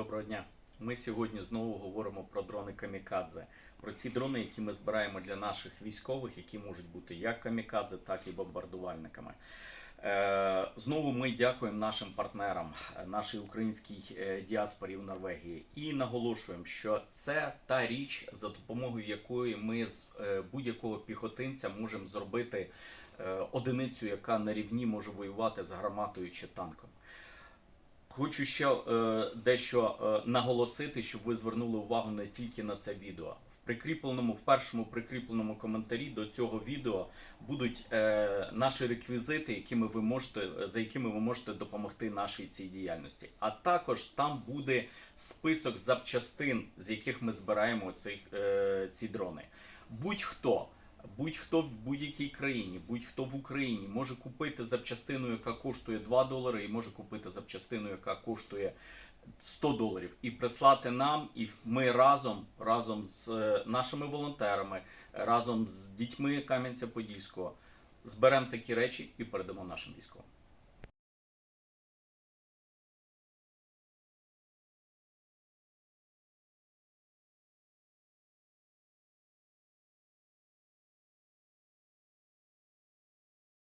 Доброго дня. Ми сьогодні знову говоримо про дрони камікадзе. Про ці дрони, які ми збираємо для наших військових, які можуть бути як камікадзе, так і бомбардувальниками. Е, Знову ми дякуємо нашим партнерам, нашій українській е, діаспорі в Норвегії, і наголошуємо, що це та річ, за допомогою якої ми з е, будь-якого піхотинця можемо зробити одиницю, яка на рівні може воювати з гарматою чи танком. Хочу ще е, дещо е, наголосити, щоб ви звернули увагу не тільки на це відео. В прикріпленому, в першому прикріпленому коментарі до цього відео будуть е, наші реквізити, якими ви можете, за якими ви можете допомогти нашій цій діяльності. А також там буде список запчастин, з яких ми збираємо цих, е, ці дрони. Будь-хто. Будь-хто в будь-якій країні, будь-хто в Україні може купити запчастину, яка коштує 2 долари, і може купити запчастину, яка коштує 100 доларів, і прислати нам, і ми разом, разом з е, нашими волонтерами, разом з дітьми Кам'янця-Подільського зберемо такі речі і передамо нашим військовим.